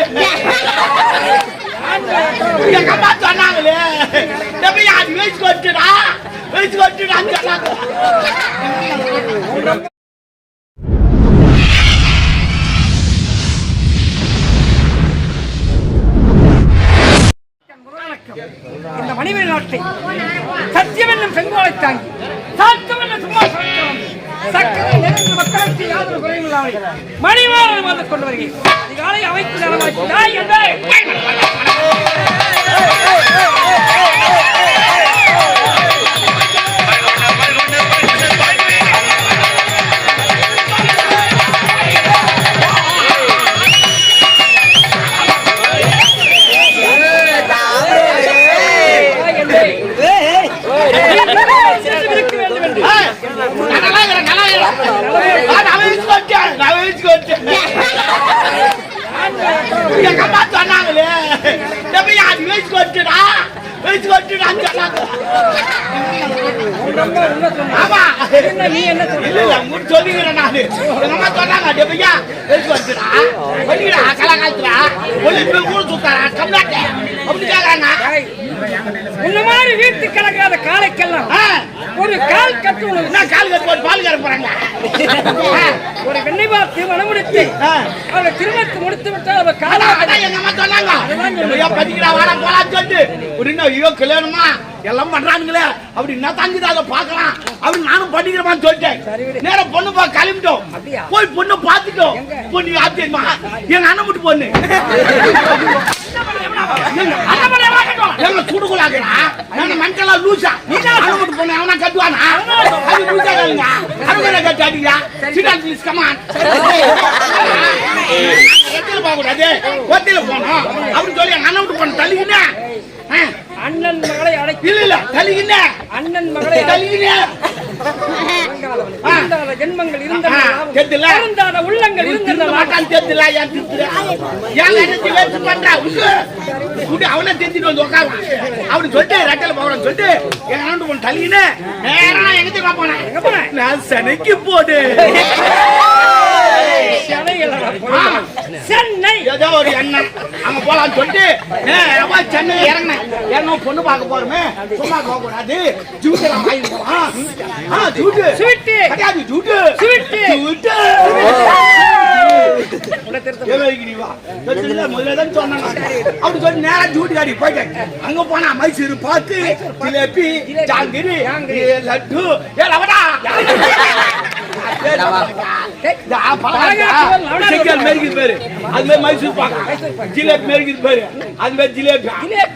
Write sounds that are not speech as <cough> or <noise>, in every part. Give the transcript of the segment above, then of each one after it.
வந்துட்டேன் சொன்னாங்களே எப்படி அது சொன்னாங்க இந்த மணிமணி நாட்டை சத்தியம் என்னும் செங்கோலை தாங்கி சாத்தம் என்ன சும்மா சக்கரை நிறைந்த மக்களுக்கு யாதொரு குறையும் இல்லாமல் வந்து கொண்டு வருகிறேன். அதிகாலை அமைப்பு நலமாக்கி தாய் கட்டு போட்டு பால் கற போறாங்க ஆ, ஒரு பெண்ணை பார்த்து மனமுடித்து ஆ. அவளை திருமணத்தை முடித்து விட்டால் அவள் காலா அதான், அதான் எங்க அம்மா சொன்னாங்க. ஐயோ பதிக்கிறா வாடா சொல்லிட்டு அப்படின்னு ஐயோ கல்யாணமா எல்லாம் பண்றானுங்களே. அப்படி என்ன தங்குது அதை பார்க்கலாம். அப்படி நானும் பண்ணிக்கிறேன்னு சொல்லிட்டேன். சரி விடு. நேரா பொண்ணு பார்க்க கிளம்பிட்டோம்? போய் பொண்ணு பார்த்துட்டோம்? பொண்ணு ஆத்தியமா எங்க அண்ணன் மட்டும் பொண்ணு. எங்க சுடுகுலாக்குறா? மஞ்சளா லூசா. நீ மட்டும் பொண்ணு எவனா கட்டுவானா? அது லூசா கேளுங்க அருமையில கட்டு அடிக்கிறா. சிடான் ப்ளீஸ் கமான் ஒத்தில போக கூடாது. ஒத்தில போனோம் அப்படின்னு சொல்லி அண்ணன் விட்டு போன தள்ளிக்கினே அண்ணன் மகளை அழைத்து இல்ல இல்ல தள்ளிக்கினே அண்ணன் மகளை தள்ளிக்கினே ஜென்மங்கள் இருந்தன உள்ளங்கள் இருந்தன ஏன் திருத்துற பண்றா உண்டு அவனை வந்து உட்காருவான் அப்படி சொல்லிட்டு ரெட்டல போகணும்னு சொல்லிட்டு எங்க அண்ணன் போன நான் எங்க போனேன் நான் போடு சென்னை. ஏதோ ஒரு எண்ணம் அங்க போலாம்னு சொல்லிட்டு சென்னை இறங்கினேன். இறங்கும் பொண்ணு பார்க்க போறோமே. சும்மா போக கூடாது ஜூட்டு எல்லாம் ஜூட்டு. ஸ்வீட்டு. கிடையாது ஜூட்டு. ஸ்வீட்டு. ஜூட்டு. அப்படி சொல்லி நேரா ஜூட்டு காடி போயிட்டேன். அங்க போனா மைசூர் பாக்கு ஜிலேபி ஜாங்கிரி லட்டு. ஏ லவடா. இந்த ஆ, பலகாரம் பலகாரம் செங்கல் மாரி இருக்குது பாரு. அது மாதிரி மைசூர் பாக்கு. ஜிலேபி மாரி இருக்குது பாரு. அது மாதிரி ஜிலேபி.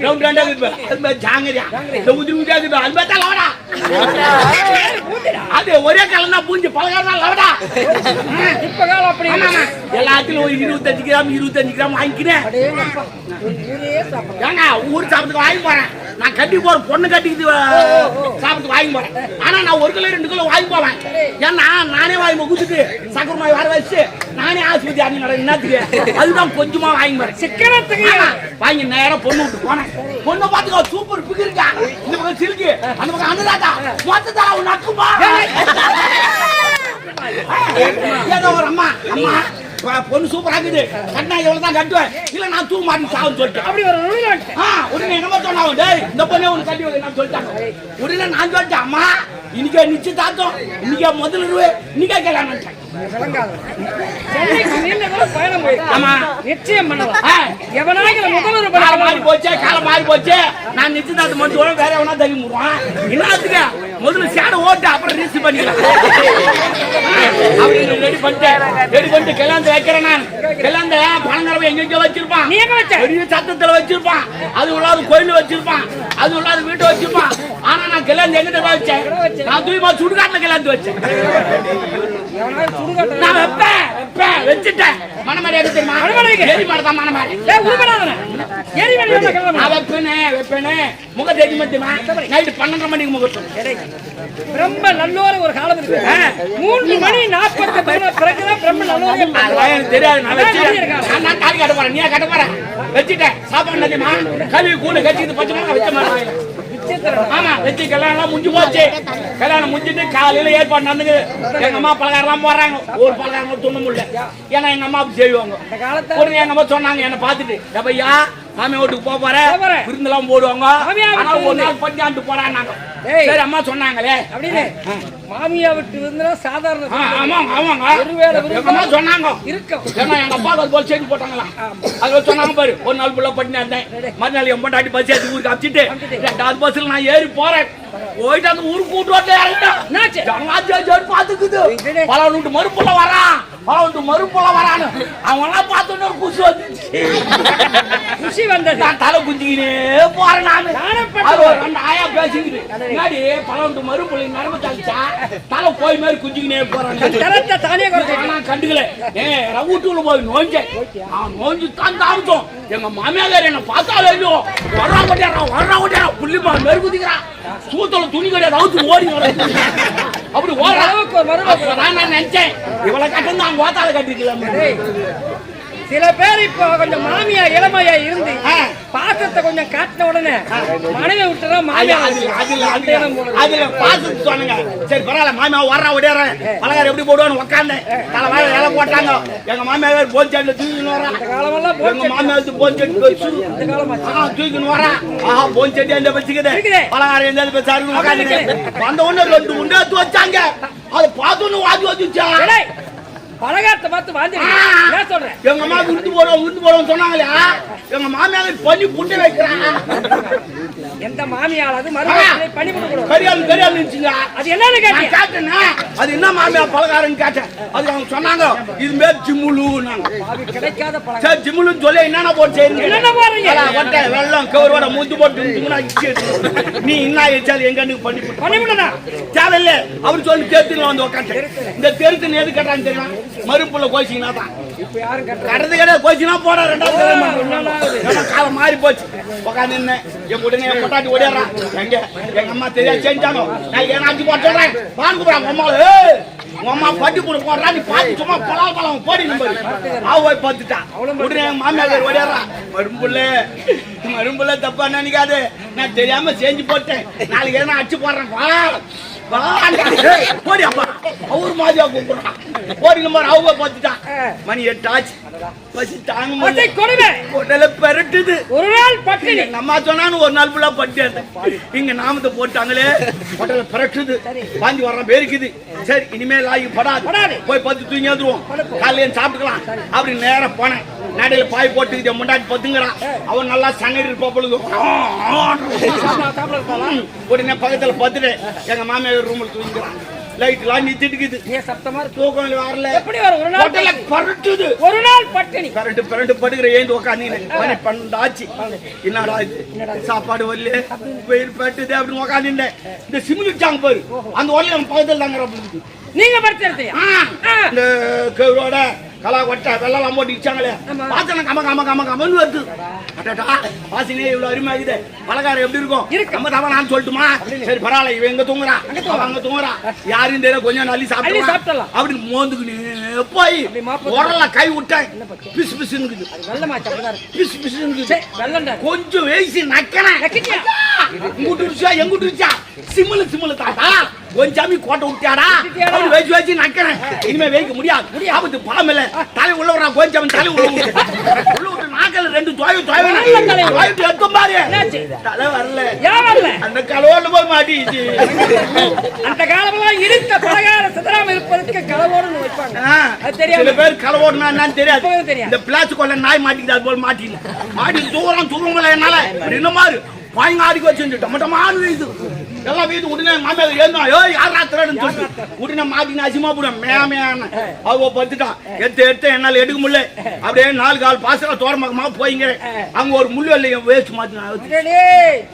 ரவுண்ட் ரவுண்டா இருக்குது பாரு. அது மாதிரி ஜாங்கிரியா. இந்த உதிரி உதிரியா இருக்குது. அது மாதிரி தான் லவடா. அது ஒரே கலர் தான் பூஞ்சி பலகாரம் தான் லவடா. இப்ப காலம் அப்படி. எல்லாத்துலயும் ஒரு இருபத்தஞ்சு கிராம் இருபத்தஞ்சு கிராம் வாங்கிக்கிறேன் உன். ஏங்க ஊர் சாப்பிட்டுக்கு வாங்கி போறேன். நான் கட்டி போற பொண்ணு கட்டிக்கிட்டு சாப்பிட்டுக்கு வாங்கி போறேன். ஆனா நான் ஒரு கிலோ ரெண்டு கிலோ வாங்கி போவேன். ஏன்னா நானே வாங்கி குடிச்சிட்டு சக்கர நோய் வர வச்சு நானே ஆஸ்பத்திரி நட என்னத்துக்கு? அதுதான் கொஞ்சமா வாங்கி போறேன். சிக்கனத்துக்கு. வாங்கி நேரா பொண்ணு விட்டு போனேன். பொண்ணு பாத்துக்கோ சூப்பர் பிகிருக்கா இந்த பக்கம் சில்கி அந்த பக்கம் அனுராதா. மொத்தத்தா அவன் நக்குமா? ஏதோ ஒரு அம்மா அம்மா. பொண்ணு சூப்பரா இருக்குது கட்டினா எவ்வளவு தான் கட்டுவேன். இல்ல நான் தூ மாட்டி சாவுன்னு சொல்லிட்டேன். அப்படி ஒரு. ஆ, உடனே என்னமோ சொன்னாங்க டேய் இந்த பொண்ணே உனக்கு கட்டி நான் சொல்லிட்டாங்க உடனே நான் சொல்லிட்டேன் அம்மா இன்னைக்கே நிச்சயதார்த்தம். இன்னைக்கே முதல் இருவு. இன்னைக்கே கல்யாணம். நிச்சயம் முதல்வர். போச்சு காலம் மாறி போச்சு. நான் நிச்சயதார்த்தம் போனா வேற எவனா தள்ளி முடுவான். எல்லாத்துக்கு முதல்ல சேடை ஓட்டு அப்புறம் ரிசீவ் பண்ணிக்கலாம். அப்படின்னு ரெடி பண்ணிட்டேன் ரெடி பண்ணிட்டு கல்யாணத்தை வைக்கிறேன் நான். கல்யாணத்தை பணங்கிறவன் எங்கெங்க வச்சிருப்பான். நீ எங்க வச்ச? பெரிய சத்தத்துல வச்சிருப்பான். அது இல்லாத கோயில் வச்சிருப்பான். அது இல்லாத வீட்டை வச்சிருப்பான். ஆனா நான் கல்யாணம் எங்கிட்ட வச்சேன். நான் தூய்மா சுடுகாட்டுல கல்யாணத்தை வச்சேன். நான் வைப்பேன். வைப்பேன் வச்சுட்டேன் மனமேடை எது தெரியுமா எங்க? எரி கிளம்பு. நான் வைப்பேனே வைப்பேனே முக தேதி நைட்டு பன்னெண்டரை மணிக்கு முகூர்த்தம். பிரம்ம நல்லோர ஒரு காலம் இருக்கு. மூன்று மணி நாற்பத்தி பிறகுதான் பிரம்ம நல்லோரே அதெல்லாம் எனக்கு தெரியாது. நான் வச்சுட்டேன். நான் தாலி கட்ட போறேன். நீயா கட்ட போற? வச்சுட்டேன். சாப்பாடு நதிமா கழுவி கூண்டு கட்டிட்டு பச்சை மிளகா வச்ச விசித்திரம். ஆமா வச்சு கல்யாணம் முடிஞ்சு போச்சு. கல்யாணம் முடிஞ்சிட்டு காலையில ஏற்பாடு நடந்துக்குது. எங்க அம்மா பலகாரம் ஒரு பலகாரம் துண்ண முடியல. ஏன்னா எங்க அம்மா அப்படி செய்வாங்க. எங்க அம்மா சொன்னாங்க என்ன பார்த்துட்டு எப்பையா மாமி வீட்டுக்கு போக போற. விருந்தெல்லாம் போடுவாங்க. ஒரு. நாள் பஞ்சாண்டு போறாங்க. சரி அம்மா சொன்னாங்களே. அப்படின்னு. மாமியா விட்டு இருந்தா சாதாரண ஆமாங்க ஆமாங்க. விருந்து. அம்மா சொன்னாங்க. இருக்கும் ஏன்னா எங்க அப்பா அது போல் செய்தி போட்டாங்களா அது சொன்னாங்க பாரு. ஒரு நாள் ஃபுல்லா பண்ணி இருந்தேன் மறுநாள் என் பொண்டாட்டி பஸ் ஏற்றி ஊருக்கு அடிச்சுட்டு ரெண்டாவது பஸ்ல நான் ஏறி போறேன். போயிட்டு அந்த ஊருக்கு கூட்டு வந்து இறங்கிட்டேன் இதுடே. பல நூட்டு மறுப்புல வரான். பல நூட்டு மறுப்புல வரான்னு. எல்லாம் பார்த்தோன்னு ஒரு குஷி வந்துச்சு. குஷி வந்தது. நான் தலை குஞ்சிக்கினே போறேன் நானு. ஆயா பேசிக்கிட்டு. முன்னாடி பல நூட்டு மறுப்புல நரம்பு தாளிச்சா தலை போய் மாதிரி குஞ்சிக்கினே போறேன். தானே கண்டுக்கல. ஏ ரவுட்டுல போய் நோஞ்சேன் நான் நோஞ்சு தான் தாமிச்சோம் எங்க மாமியார் என்ன பார்த்தாலே இல்லையோ. வர்றா கொட்டியாரா வர்றா கொட்டியாரா புள்ளிமா மெருகுதிக்கிறான் சூத்தல துணி கிடையாது அவுத்து ஓடி அப்படி ஓடுற. அளவுக்கு நான் நினைச்சேன். இவளை கட்டு நான் கோத்தால கட்டிக்கலாம் டேய், சில பேர் இப்போ கொஞ்சம் மாமியா இளமையா இருந்து. பாசத்தை கொஞ்சம் காட்டின உடனே மனைவி விட்டுறா மாமியா அதுல பார்த்து சொன்னாங்க. சரி பரவாயில்ல மாமியா வர்றா ஓடியாரன் பலகாரம் எப்படி போடுவான்னு உட்காந்தேன் தலை வாழ இலை போட்டாங்க. எங்க மாமியார் போன்சாட்டில் தூக்கின்னு வரா. காலமெல்லாம் எங்க போச்சு மாமியார் இந்த காலமாச்சு. ஆ, தூக்கின்னு வரா. ஆஹா, போன் செடி அந்த வச்சுக்குது. பலகாரம் எந்த வச்சு அருகு உட்காந்துக்கு. வந்த உடனே ரெண்டு உண்டை வச்சாங்க. அதை பார்த்தோன்னே வாந்தி வந்துச்சா. பலகாரத்தை பார்த்து வாந்தி. என்ன சொல்றேன் எங்க அம்மா விருந்து போறோம் விருந்து போறோம் சொன்னாங்களே. எங்க மாமியார் பண்ணி புட்டு வைக்கிறாங்க. எந்த மாமியாளாவது மருமகளை பண்ணி கொடுக்கணும். கரியால் கரியால் இருந்துச்சுங்க. அது என்னன்னு கேட்டீங்க? கேட்டேன்னா அது என்ன மாமியார் பலகாரம்னு கேட்டேன். அது அவங்க சொன்னாங்க இது மேல் ஜிம்முலு அது கிடைக்காத பலகாரம். சரி ஜிம்முலுன்னு சொல்லி என்னென்ன போட்டு செய்யுங்க என்னென்ன போடுறீங்க? ஒட்டை வெள்ளம் கவுரோட முந்து போட்டு. நீ என்ன வச்சாலும் எங்க கண்ணுக்கு பண்ணி பண்ணி விடுனா தேவையில்ல. அவர் சொல்லி தேர்த்துல வந்து உட்காந்து இந்த தெருத்து எது கட்டுறான்னு தெரியுமா? மறுப்புல கோச்சிங்கன்னா தான். இப்ப யாரும் கடந்து கோச்சினா போட ரெண்டாவது காலம் மாறி போச்சு. உட்காந்து நின்னேன் என் உடனே என் பொட்டாட்டி ஓடிடுறான். எங்க? எங்க அம்மா தெரியாது செஞ்சாங்க. நான் ஏன்னா அஞ்சு போட்டு சொல்றேன்? பான் கூப்பிடுறாங்க அம்மாவை. பட்டி போட போடுறா நீ சும்மா பழம் பழம் போடி நம்பர் அவ போய் பார்த்துட்டா. உடனே மாமியார் ஓடிடுறா மரும்புல மரும்புல தப்பா நினைக்காது. நான் தெரியாம செஞ்சு போட்டேன். நாளைக்கு எதனா அடிச்சு போடுறேன். வா வா போடி அப்பா. அவர் மாதிரியா கூப்பிடுறான் போடி நம்பர் அவங்க பார்த்துட்டான் மணி எட்டு ஆச்சு பசி தாங்க முடியல உடல பெரட்டுது ஒரு நாள் பட்டினி நம்ம சொன்னான்னு ஒரு நாள் ஃபுல்லா பட்டு இங்க நாமத்தை போட்டாங்களே உடல பெரட்டுது பாஞ்சு வர்ற பேருக்குது சரி இனிமேல் ஆகி படாது. போய் பத்து தூங்கி வந்துருவோம் காலையில சாப்பிட்டுக்கலாம் அப்படி நேரா போனேன் நடையில பாய் போட்டுக்கிட்டு முன்னாடி பத்துங்கிறான் அவன் நல்லா சங்கடி சாப்பிட இருப்பாளா? உடனே பக்கத்துல பத்துட்டு எங்க மாமியார் ரூம்ல தூங்கிக்கிறான் லைட் எல்லாம் நிச்சிட்டுக்குது நீ சத்தமா இருக்கு. தூக்கம் வரல. எப்படி வரும்? ஒரு நாள் பரட்டுது. ஒரு நாள் பட்டினி. பரண்டு பரண்டு படுக்கிற ஏந்து உக்காந்து மணி பன்னெண்டு ஆச்சு என்னடா இது? சாப்பாடு வரல. வெயில் பட்டுது அப்படின்னு உக்காந்துட்டேன் இந்த சிமிலிச்சாங்க பாரு. அந்த ஒல்ல நம்ம பக்கத்துல தாங்கிற அப்படின்னு நீங்க படிச்சிருந்தீங்க இந்த கவுரோட கலா கொட்டை வெள்ளம் போட்டு இச்சாங்களே. வாசனை கம கம கம கமன்னு வருது. அடடா வாசனையே இவ்வளவு அருமையாகுது. பலகாரம் எப்படி இருக்கும்? இருக்கு. நம்ம தவா நான் சொல்லட்டுமா சரி பரவாயில்ல இவன் எங்க தூங்குறா அவன் அங்க தூங்குறா யாரும் தெரியல கொஞ்சம் நல்லி அள்ளி சாப்பிடலாம். அப்படின்னு மோந்துக்குன்னு போய் அப்படி உரல்ல கை விட்டேன். பிசு பிசுன்னு இருக்குது. பிசு பிசுன்னு இருக்குது. கொஞ்சம் வேசி நக்கறேன் நக்கிட்டியா? இங்குட்டு ருச்சா எங்குட்டு ருச்சா சிம்முல சிம்முல தாத்தா. கொஞ்சாமி கோட்டை விட்டியாடா? அப்படி வச்சு வச்சு நக்கறேன். இனிமே வைக்க முடியாது. ஆபத்து பழம் இல்ல தலை உள்ள விடுறா கொஞ்சம் தலை உள்ள. <laughs> உள்ள விட்டு நாக்கல ரெண்டு துவாய் துவாய். துவாய்ட்டு எத்தும் பாரு? தலை வரல. ஏன் வரல? அந்த கலவோடு போய் மாட்டிச்சு அந்த காலமெல்லாம் இருந்த பலகார சிதறாம இருப்பதற்கு கலவோடு வைப்பாங்க. அது சில தெரியாம பேர் கலவோடுனா என்னன்னு தெரியாது. தெரியாது. இந்த பிளாஸ்டிக் கொள்ள நாய் மாட்டிக்கிது அது போல மாட்டிக்கல மாட்டி தூரம் தூரங்கள என்னால. என்ன மாதிரி பாய்ங்க ஆடிக்கு வச்சு டமட்டமான வீது எல்லாம் வீது உடனே மாமியார் ஏந்தா ஏய் யாரா திருடுன்னு உடனே மாட்டின அசிமா போடும் மேமையான அவ பத்துட்டான் எடுத்து எடுத்து என்னால எடுக்க முடியல. அப்படியே நாலு கால் பாசல தோரமாக்கமா போய்ங்க. அங்க ஒரு முள்ளு வெள்ளைய வேஸ்ட்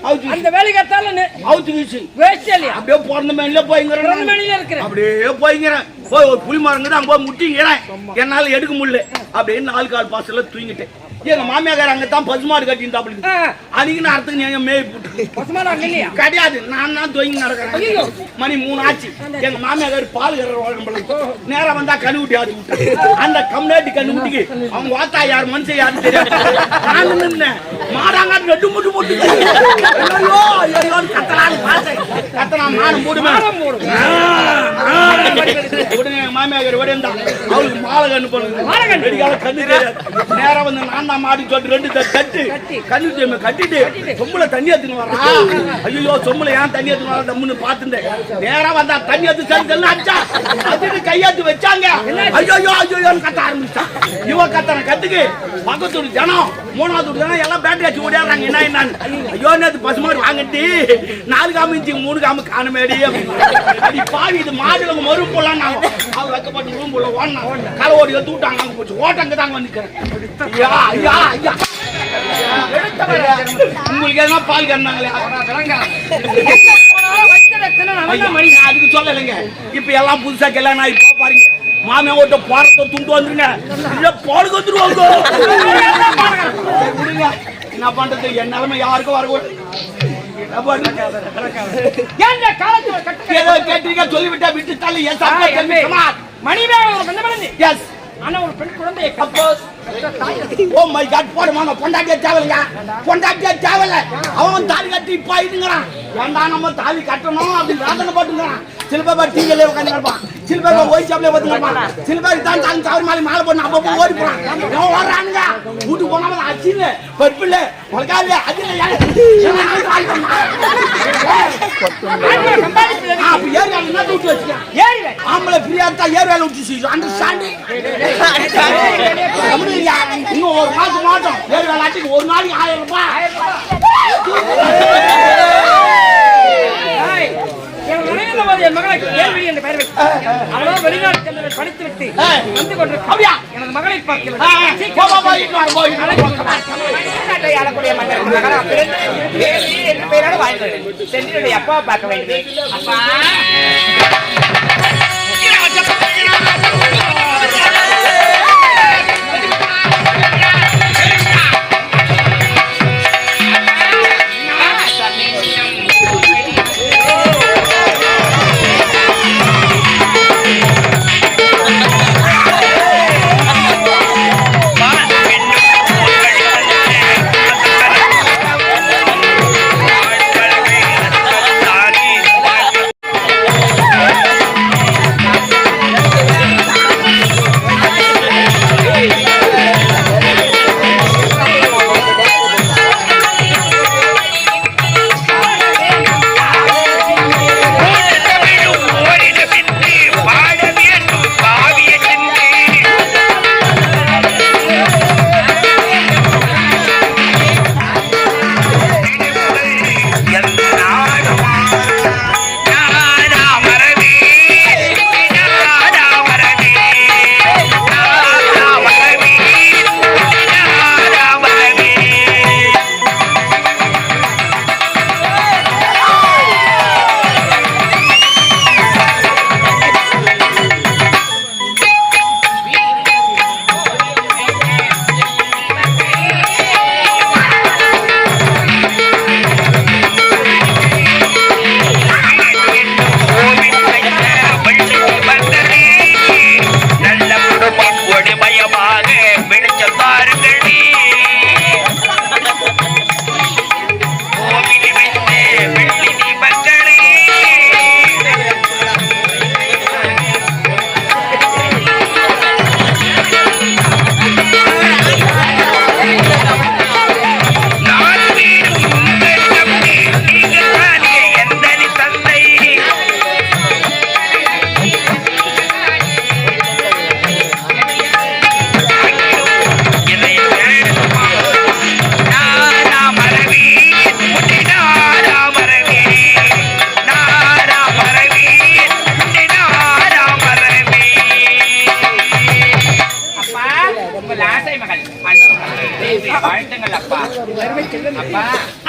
அவுத்து. அந்த வேலைக்கு எத்தாலும் அவுத்து வீச்சு வேஸ்ட் இல்லையா? அப்படியே பிறந்த மேல போய்ங்கிற பிறந்த மணியில இருக்கிறேன். அப்படியே போய்ங்கிறேன். போய் ஒரு புலி மரங்க அங்க போய் முட்டிங்கிறேன். என்னால எடுக்க முடியல. அப்படியே நாலு கால் பாசல தூங்கிட்டேன். எங்க மாமியாக்கார அங்க தான் பசுமாடு கட்டின்னு. அன்னைக்கு நேரத்துக்கு நீங்க மேய் போட்டு. பசுமாடா இல்லையா? கிடையாது. நான் தான் தொங்கி நடக்கிறேன். ஐயோ. மணி மூணு ஆச்சு. எங்க மாமியார் பால் கற வழக்கம் நேரா வந்தா ஊட்டி ஆடி விட்டாங்க அந்த கம்னாட்டி கண்ணு ஊட்டிக்கு அவங்க வாத்தா யார் மனுஷன் யாருன்னு தெரியாது. நான் நின்னேன் மாடாங்காட்டு ரெண்டு முட்டு போட்டு. ஐயோ ஐயோன்னு கத்தலான்னு பார்த்தேன். கத்தனா மானம் போடுமே. உடனே எங்க மாமியார் ஓடி இருந்தா அவளுக்கு மாலை கண்ணு பண்ணுது மாலை கண்ணு. வெடிகால கண்ணு தெரியாது. நேரா வந்து நான் தான் மாடி சொல்லிட்டு ரெண்டு தட்டு. கண்ணு கட்டிட்டு. சொம்புல தண்ணி எடுத்துன்னு வரா ஐயோ சொம்புல ஏன் தண்ணி எடுத்துன்னு வரா தம்முன்னு பார்த்துட்டேன் நேரா வந்தா தண்ணி எடுத்து சரி அடிச்சா. அதுக்கு கையாத்து வச்சாங்க. ஐயோ ஐயோ ஐயோன்னு கத்த ஆரம்பிச்சான் இவ கத்தன கத்துக்கு. பக்கத்து ஜனம் மூணாவது ஜனம் எல்லாம் பேட்டரி அடிச்சு ஓடியாடுறாங்க. என்ன என்னன்னு. ஐயோ நேத்து பசுமாடு வாங்கிட்டு நாலு காமு இஞ்சி மூணு காமு காணுமேடி. அப்படின்னு. அடி பாவி இது மாடுல மறு போலாம் நாங்க அவ வைக்கப்பட்டு ரூம் உள்ள ஓடனா. களை ஓடி எடுத்து விட்டாங்க போச்சு. ஓட்டங்க தாங்க வந்து உங்களுக்கு எதனா பால் நான் அதுக்கு சொல்லலைங்க. இப்ப எல்லாம் புதுசா கல்யாணம் ஆகி பாருங்க. மாமியா ஓட்ட போறத துண்டு வந்துருங்க. இல்ல பாலுக்கு வந்துருவாங்க என்ன பண்றது? என் நிலைமை யாருக்கும் வரக்கூடாது சொல்லிவிட்டா விட்டு தள்ளி. மணி மேல ஒரு பெண் குழந்தையை அப்போஸ் ஓ மை காட் போடுமா பொண்டாட்டியே தேவையில்லையா பொண்டாட்டியே தேவையில்ல அவன் தாலி கட்டி இப்ப ஆயிட்டுங்கிறான் ஏன்டா நம்ம தாலி கட்டணும் அப்படின்னு வேதனை போட்டுங்கிறான் சில பேர் டிவியில உட்காந்து கிடப்பான் சில பேர் ஒய் சாப்பிலே பார்த்து கிடப்பான் சில பேர் தான் தாங்க தவறு மாதிரி மாலை போடணும் அப்பப்போ ஓடி போறான் எவன் ஓடுறானுங்க வீட்டுக்கு போனா அச்சில்ல பருப்பு இல்ல முழக்கால அதில் அப்ப ஏறி என்ன தூக்கி வச்சுக்கேன் ஏறி வை. ஆம்பளை ஃப்ரீயா இருந்தா ஏர் வேலை விட்டு அண்டர்ஸ்டாண்டிங் இன்னும் ஒரு மாசம் மாட்டோம் ஏர் வேலாட்டுக்கு ஒரு நாளைக்கு ஆயிரம் ரூபாய் என் மகளை கேள்வி என்று பெயர் வைத்து அவளோ வெளிநாடு படித்து விட்டு. வந்து? எனது மகளை ஆ, ஆ, பார்க்கிறது போ, போ, போ, இட்டு வா, போ, இட்டு வா. தமிழ்நாட்டை ஆளக்கூடிய மன்னர் மகனா பிறந்து தேவி என்ற பெயரோடு வாழ்ந்தது சென்றினுடைய அப்பாவை பார்க்க வேண்டும் அப்பா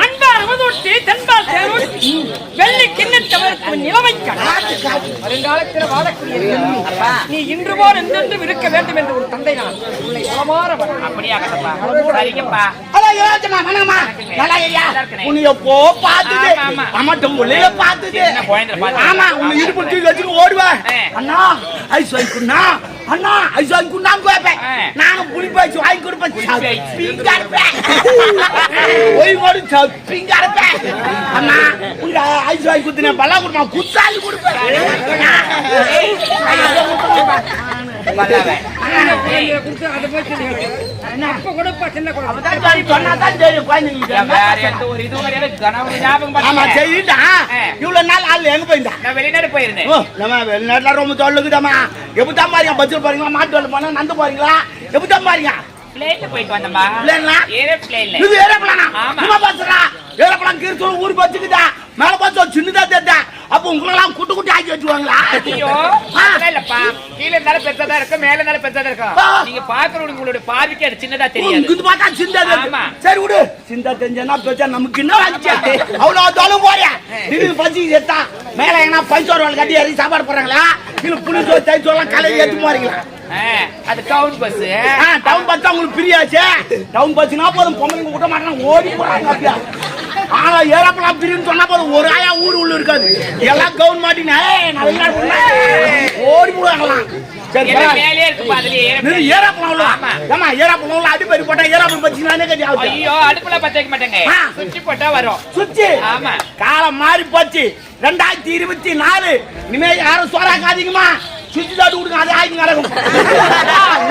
அன்பார் அமுதூட்டி தென்பால் தேரூட்டி வெள்ளி கிண்ணத்தவருக்கு நிலைமை வருங்காலத்தில் வாழக்கூடிய நீ. இன்று போல் என்றென்றும் இருக்க வேண்டும் என்று ஒரு தந்தை நான். உன்னை வணங்குகிறேன். அப்படியாகப்பா சரிங்கப்பா. அட யோசனை வணக்கம்மா நல்லா ஐயா நல்லா இருக்கனே. உன்னை எப்போ பார்த்தது ஆமா, பார்த்தது உன்னை இடுப்பு தூக்கி வச்சுட்டு ஓடுவேன். அண்ணா ஐஸ் வாங்கிக்குண்ணா அண்ணா ஐஸ் வாங்கிக்குண்ணான்னு கேட்பேன். நாங்க புளிப்பாய்ச்சி வாங்கி கொடுப்பேன். சப்பிங்கா இருப்பேன் போய் ஓடி சப்பிங்கா இருப்பேன் அண்ணா உங்க ஐஸ் வாங்கி குத்துனேன் பல்லா கொடுப்பா குத்தாலி கொடுப்பேன் இவ்வளவு நாள் ஆள் எங்க போயிருந்தா? நான் வெளிநாடு போயிருந்தேன். ஓ, நம்ம வெளிநாட்டுல ரொம்ப தொல்லுக்குதாம்மா எப்படிதான் பாருங்க பஸ்ஸில் போறீங்களா மாட்டு வண்டி போனா நடந்து போறீங்களா? எப்படிதான் பாருங்க. பிளேன்ல போயிட்டு வந்தோம்பா பிளேன்ல? ஏரோப்ளேன்ல இது ஏரோப்ளானா ஆமா. சும்மா பாத்துறா ஏரோப்ளான் கீர்த்தூர் ஊர் பச்சுக்குதா? மேல பாத்து சின்னதா தெரிதா அப்ப உங்களெல்லாம் குட்டு குட்டி ஆக்கி வச்சுவாங்களா ஐயோ இல்லப்பா. கீழ இருந்தாலும் பெருசா இருக்கும் மேல இருந்தாலும் பெருசா இருக்கும். நீங்க பாக்குறவங்க உங்களுடைய பார்வைக்கு அது சின்னதா தெரியாது. இங்கிட்டு பார்த்தா. ஆமா. சரி விடு. சிந்தா தெரிஞ்சனா பெருசா நமக்கு என்ன வந்துச்சு அவ்வளவு தொலைவு போறியா? திடீர்னு பசி செத்தா மேல எங்கன்னா பஞ்சோர் கட்டி இறங்கி சாப்பாடு போடுறாங்களா? இல்ல புளி சோறு தயிர் சோறுலாம் கலையை ஏத்து போறீங்களா? அது டவுன் பஸ் டவுன் பஸ் தான் உங்களுக்கு பிரியாச்சே. டவுன் பஸ்னா போதும் பொம்பளைங்க விட மாட்டாங்க ஓடி போறாங்க அப்படியா? ஆனா ஏறப்பலாம் பிரின்னு சொன்னா போதும் ஒரு ஆயா ஊர் உள்ள இருக்காது. எல்லாம் கவுன் மாட்டினா ஓடி போடுவாங்களாம் சரி. மேலே இருக்குப்பா அதுலயே ஆமா. அடிப்பறி போட்டா ஏறாப்பழம் பச்சினானே கட்டி ஐயோ அடுப்புல பத்த வைக்க மாட்டேங்க. ஆ. சுவிட்ச் போட்டா வரும். சுச்சி ஆமா. காலம் மாறி போச்சு ரெண்டாயிரத்தி இருபத்தி நாலு. இனிமே யாரும் சோறாக்காதீங்கம்மா. சுத்தி தாட்டு விடுங்க அதே ஆகி நடக்கும்.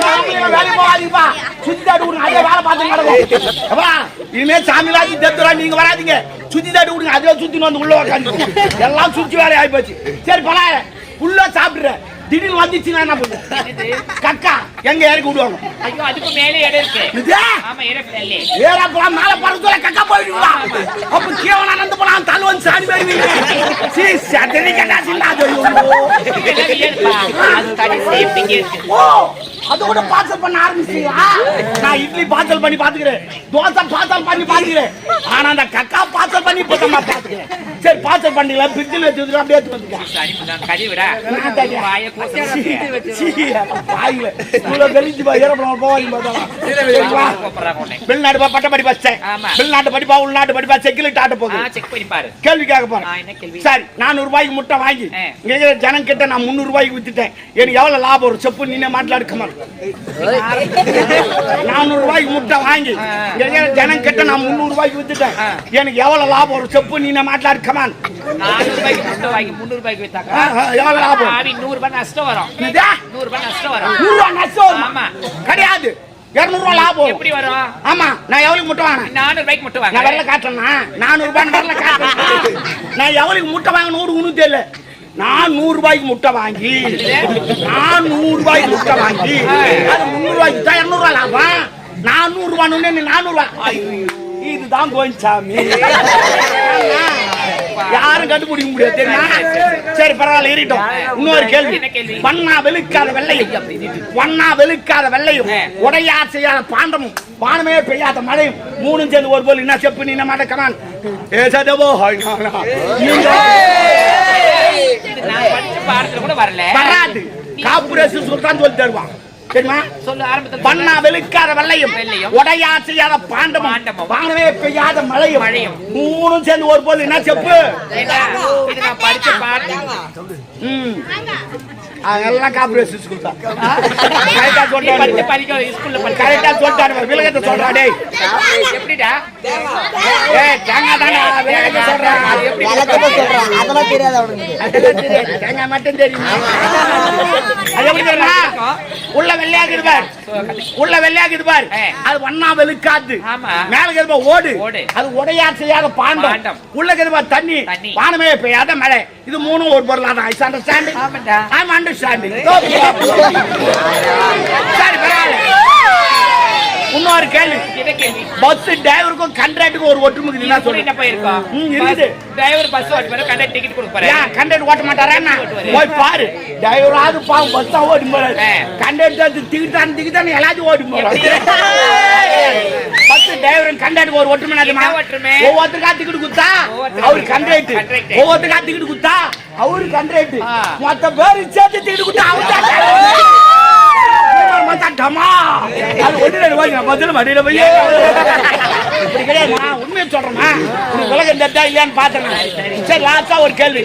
நாமளும் வேலை போகாதீங்கப்பா சுத்தி தாட்டு விடுங்க அதே வேலை பார்த்து நடக்கும் அப்பா இனிமே சாமி வாங்கி தத்துறா நீங்க வராதீங்க. சுத்தி தாட்டு விடுங்க அதே சுத்தின்னு வந்து உள்ள உட்காந்து எல்லாம் சுத்தி வேலை ஆகி போச்சு. சரி பலா உள்ள சாப்பிடுற திடீர்னு வந்துச்சுன்னா என்ன பண்ணுங்க கக்கா எங்க இறக்கி விடுவாங்க ஐயோ அதுக்கு மேலே இடம் இருக்கு. ஆமா ஏறா போலாம் மேல பறந்துல கக்கா போயிடுவா அப்ப கேவனா நந்து போலாம் தல்வன் சாணி போயிருவீங்க சீ சதனி கண்டா சின்னாது இதெல்லாம் ஏறுப்பா. அது தனி சேஃப்டிக்கு இருக்கு. ஓ அதோட பார்சல் பண்ண ஆரம்பிச்சியா? நான் இட்லி பார்சல் பண்ணி பாத்துக்கிறேன் தோசை பார்சல் பண்ணி பாத்துக்கிறேன் ஆனா அந்த கக்கா பார்சல் பண்ணி இப்பதான் பாத்துக்கிறேன் சரி பார்சல் பண்ணீங்களா பிரிட்ஜில் வச்சுட்டு அப்படியே எடுத்து. வாயை வெளிநாடு படிச்சேன். வெளிநாட்டு படிப்பா உள்நாட்டு படிப்பா செக்கிலிட்டு ஆட்ட ஆ, போகுது செக் பண்ணி பாரு கேள்வி கேட்க ஆ, போறேன்? சரி நானூறு ரூபாய்க்கு முட்டை வாங்கி. இங்க இருக்கிற ஜனம் கிட்ட நான் முந்நூறு ரூபாய்க்கு வித்துட்டேன் எனக்கு எவ்வளவு லாபம் வரும் செப்பு நீனே மாட்டலாடு கமல் நானூறு ரூபாய்க்கு முட்டை வாங்கி. இங்க இருக்கிற ஜனம் கிட்ட நான் முந்நூறு ரூபாய்க்கு வித்துட்டேன். எனக்கு எவ்வளவு லாபம் வரும் செப்பு நீனே மாட்டலாடு கமான் நானூறு ரூபாய்க்கு முட்டை வாங்கி முந்நூறு ரூபாய்க்கு வித்தாக்கா எவ்வளவு லாபம் நூறு ரூபாய் நஷ்டம் வரும்? நூறு ரூபாய் நஷ்டம் வரும் நூறு ரூபாய் நஷ்டம்? வருமா? ஆமா. கிடையாது. இருநூறு ரூபாய் லாபம். வரும். எப்படி வரும்? ஆமா. நான் எவ்வளவு முட்டை வாங்கினேன்? நானூறு ரூபாய்க்கு முட்டை நான் வாங்க வரல காட்டுறேன்னா? நானூறு ரூபாய் வரல காட்டுறேன். நான் எவ்வளவு முட்டை வாங்க நூறு உனக்கு தெரியல. நான் நூறு ரூபாய்க்கு முட்டை வாங்கி நான் நூறு ரூபாய்க்கு முட்டை வாங்கி அது முந்நூறு ரூபாய்க்கு தான் இருநூறு ரூபாய் லாபம். நான் நூறு ரூபாய் நானூறு ரூபாய் இதுதான் கோயின்சாமி யாரும் கண்டுபிடிக்க முடியாது தெரியுமா? சரி பரவாயில்ல இருக்கட்டும் இன்னொரு கேள்வி. என்ன? வண்ணா வெளுக்காத வெள்ளையும் வண்ணா வெளுக்காத வெள்ளையும் உடையா செய்யாத பாண்டமும் வானமே பெய்யாத மழையும் மூணும் சேர்ந்து ஒரு போல் என்ன செப்பு நீ மாட்ட கமான் ஏசதவோ நீங்க வராது. காப்புரேசு சுல்தான் சொல்லி தருவான். தெரியுமா? சொல்லு ஆரம்பத்துல வண்ணா வெளுக்காத வெள்ளையும். உடையா செய்யாத பாண்டமும். வானமே பெய்யாத மழையும் மழையும். மூணும் சேர்ந்து ஒரு போல் என்ன செப்பு? இது நான் படிச்ச பாடம் ம். அதெல்லாம் காப்புரேசு ஸ்கூல் தான் கரெக்டா படிச்ச சொல்லிட்டாரு படிக்க ஸ்கூல்ல படிக்க கரெக்டா சொல்லிட்டாரு விலகத்தை சொல்றா டேய். எப்படிடா? ஏய் தேங்காய் தானே விலகத்தை சொல்றா. அது எப்படி விளக்கமா சொல்றான் அதெல்லாம் தெரியாது அவனுக்கு. அதெல்லாம் தெரியாது. தேங்காய் மட்டும் தெரியும்? அது எப்படி தெரியுமா உள்ள வெள்ளையாக இருப்பார் உள்ள வெள்ளையாக இருப்பார். அது வண்ணா வெளுக்காது. ஆமா. மேல இருப்ப ஓடு. ஓடு. அது உடையா செய்யாத பாண்டம். பாண்டம். உள்ள இருப்ப தண்ணி. தண்ணி. வானமே பெய்யாத மழை. இது மூணும் ஒரு பொருளா தான் ஐஸ் அண்டர்ஸ்டாண்டிங் ஆமாண்டா. அண்டர்ஸ்டாண்டிங் சரி பரவாயில்ல. இன்னொரு கேள்வி. பஸ் டிரைவருக்கும் கண்ட்ராக்டுக்கும் ஒரு ஒற்றுமை என்ன கூட என்ன போயிருக்கோம் இருக்குது. டிரைவர் பஸ் ஓட்டு போற கண்டக்டர் டிக்கெட் கொடுப்பாரு கண்டக்டர் ஓட்ட மாட்டாரா என்ன? ஓட்டுவாரு. போய் பாரு. டிரைவராவது பாவம் பஸ் தான் ஓடி போறாரு. கண்டக்டர் திகிட்டான் திகிட்டான் எல்லாத்தையும் ஓடி போறாரு. பஸ் டிரைவர் கண்டக்டர் ஒரு ஒற்றுமை என்ன ஒற்றுமை? ஒவ்வொருத்தருக்கா டிக்கெட் குத்தா அவரு கண்டக்டர். ஒவ்வொருத்தருக்கா டிக்கெட் குத்தா அவரு கண்டக்டர் ஆ. மொத்த பேரு சேர்த்து டிக்கெட் குத்தா அவரு மொத்தம் டமா அது ஒன்று ரெண்டு வாங்க பதில் மடியில போய் இப்படி கிடையாதுமா? உண்மையை சொல்றேமா உனக்கு உலகம் தெரிஞ்சா இல்லையான்னு சரி லாஸ்டா ஒரு கேள்வி.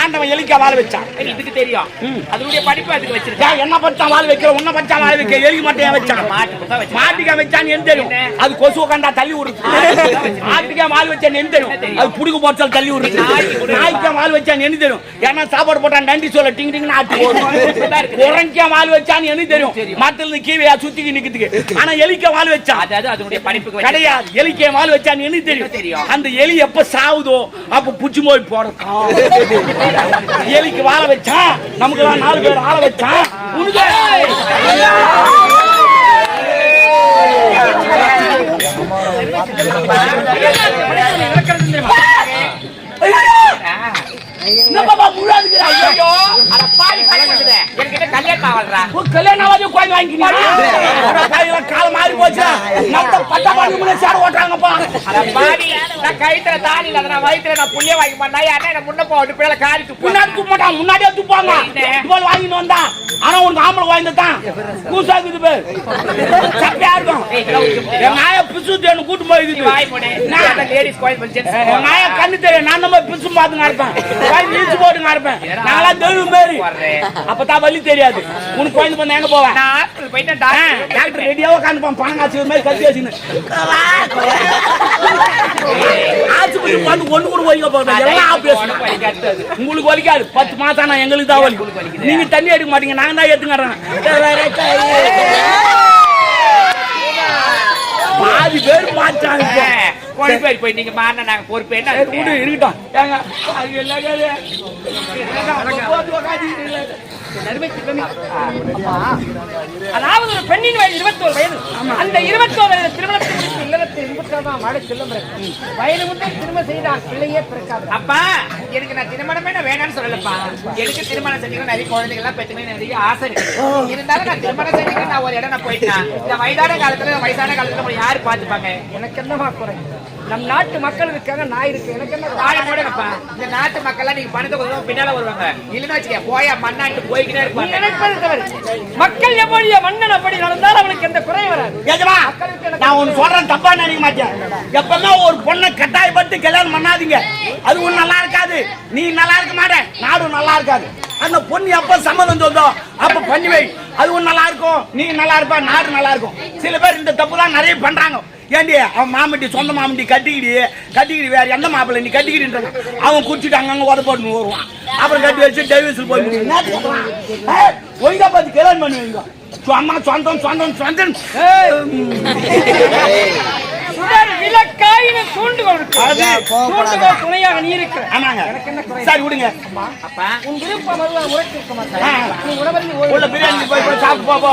ஆண்டவன் எலிக்கா வாழ வச்சான். இதுக்கு தெரியும். அதனுடைய படிப்பு அதுக்கு வச்சிருக்கேன் ஏன் என்ன பச்சா வாழ வைக்கிற? உன்ன பச்சா வாழ வைக்க எலிக்கு மட்டும் வச்சான்? மாட்டுக்கு மாட்டுக்கா வச்சான்னு என்ன தெரியும்? அது கொசு கண்டா தள்ளி விடுது. ஆட்டுக்கா வால் வச்சான்னு என்ன தெரியும்? அது புடுக்கு போட்டால் தள்ளி விடுது. நாய்க்கா வால் வச்சான்னு என்ன தெரியும்? ஏன்னா சாப்பாடு போட்டா நன்றி சொல்ல டிங் டிங்னு ஆட்டு போடும் வால் வச்சான்னு என்ன தெரியும்? மரத்துல இருந்து கீவையா சுத்திக்கு நிக்குதுக்கு. ஆனா எலிக்க வச்சான். அதாவது அதனுடைய வச்சிருக்கேன். கிடையாது. எலிக்கே வால் வச்சான்னு என்ன தெரியும். அந்த எலி எப்ப சாவுதோ அப்ப புச்சு மோய் போடணும் எலிக்கு வாழ வச்சா நமக்கு எல்லாம் நாலு பேர் ஆள வச்சா உனக்கு நடக்கிறது தெரியுமா? என்ன பாப்பா முழாதுக்குறா ஐயோ அட பாவி கலக்குது என்கிட்ட கல்யாணம் ஆவல்றா உன் கல்யாணம் ஆகாது கோயில் வாங்கிக்கிறீங்க காலம் மாறி போச்சு? நம்ம பட்ட பண்ணி முன்னே சேர ஓட்டுறாங்கப்பா. அட பாவி. நான் கழுத்துல தாலி இல்ல நான் வயித்துல நான் புள்ளிய வாங்கி பண்ணா யாரா என்ன முன்ன போட்டு பேல காரி துப்பு முன்னாடி துப்ப மாட்டான் முன்னாடியே துப்பாங்க? இவ்வளவு வாங்கிட்டு வந்தான் ஆனா உனக்கு ஆம்பளை வாங்கி தான் கூசாக்குது பேர். சப்பையா இருக்கும். என் நாய பிசு தேனு கூட்டு போய் போடு லேடிஸ் கோயில் நாய கண்ணு தெரியும். நான் நம்ம பிசு பார்த்துங்க இருப்பேன் வாய் நீச்சு போட்டுங்க இருப்பேன் நான்லாம் தெய்வம் மாரி அப்பதான் வலி தெரியாது. உனக்கு கோயில் பண்ண எங்க போவேன் நான் டாக்டர் ரெடியாவா உட்காந்துப்பான் பணம் காசு மாதிரி கத்தி வச்சுன்னு ஆஸ்பத்திரி வந்து ஒண்ணு கூட வலிக்க போறேன். எல்லாம் ஆபரேஷன் உங்களுக்கு வலிக்காது. பத்து மாசம் ஆனா எங்களுக்கு தான் வலி. நீங்க தண்ணி எடுக்க மாட்டீங்க நாங்க தான் எடுத்துக்கிறோம் பாதி பேர் மாட்டாங்க. கோழி போய் போய் நீங்க மாறின நாங்க பொறுப்பு என்ன விடு இருக்கு? இருக்கட்டும் ஏங்க அது எல்லாம். அதாவது ஒரு பெண்ணின் வயது இருபத்தோரு வயது அந்த இருபத்தோரு வயது திருமணத்தை முடித்து இல்லறத்தை இன்புற்றதான் வாழ செல்லும் வயது முன்னே திரும்ப செய்தால் பிள்ளையே பிறக்காது. அப்பா எனக்கு நான் திருமணமே நான் வேணாம்னு சொல்லலப்பா. எனக்கு திருமணம் செஞ்சுக்கணும் நிறைய குழந்தைகள் எல்லாம் பெற்றுக்கணும் நிறைய ஆசை இருக்கு. இருந்தாலும் நான் திருமணம் செஞ்சுக்கணும் நான் ஒரு இடம் நான் போயிட்டேன். இந்த வயதான காலத்துல வயசான காலத்துல யாரு பாத்துப்பாங்க எனக்கு என்னமா குறை? நம் நாட்டு மக்கள் இருக்காங்க நான் இருக்கேன். எனக்கு என்ன குறை? போடுங்கப்பா இந்த நாட்டு மக்கள்லாம் நீங்க பணத்தை கொடுத்தா பின்னால வருவாங்க. இல்லைன்னு வச்சுக்க போயா மண்ணாட்டு போய்க்கிட்டே நீ இருப்பாங்க தவறு. மக்கள் எப்படி மன்னன் அப்படி நடந்தால் அவனுக்கு எந்த குறையும் வராது. ஏஜமா, நான் ஒண்ணு சொல்றேன் தப்பா நினைக்க மாட்டேன். எப்பதான் ஒரு பொண்ணை கட்டாயப்பட்டு கல்யாணம் பண்ணாதீங்க. அது ஒண்ணு நல்லா இருக்காது. நீ நல்லா இருக்க மாட்டேன். நாடும் நல்லா இருக்காது. அந்த பொண்ணு எப்ப சம்மதம் சொல்தோ அப்ப பண்ணி வை. அது ஒண்ணு நல்லா இருக்கும் நீ நல்லா இருப்ப நாடு நல்லா இருக்கும். சில பேர் இந்த தப்பு தான் நிறைய பண்றாங்க. ஏண்டி அவன் மாமட்டி சொந்த மாமட்டி கட்டிக்கிடி கட்டிக்கிடி வேற எந்த மாப்பிள்ளை நீ கட்டிக்கிட்டு அவன் குடிச்சிட்டு அங்கங்க உத போட்டு வருவான். அப்புறம் கட்டி வச்சு டைவர்ஸில் போய் ஒழுங்கா பார்த்து கல்யாணம் பண்ணி வைங்க. சொன்னா சொந்தம் சொந்தம் சொந்தம். சரி விடுங்க. உள்ள பிரியாணி போய் சாப்பிட்டு போ, போ.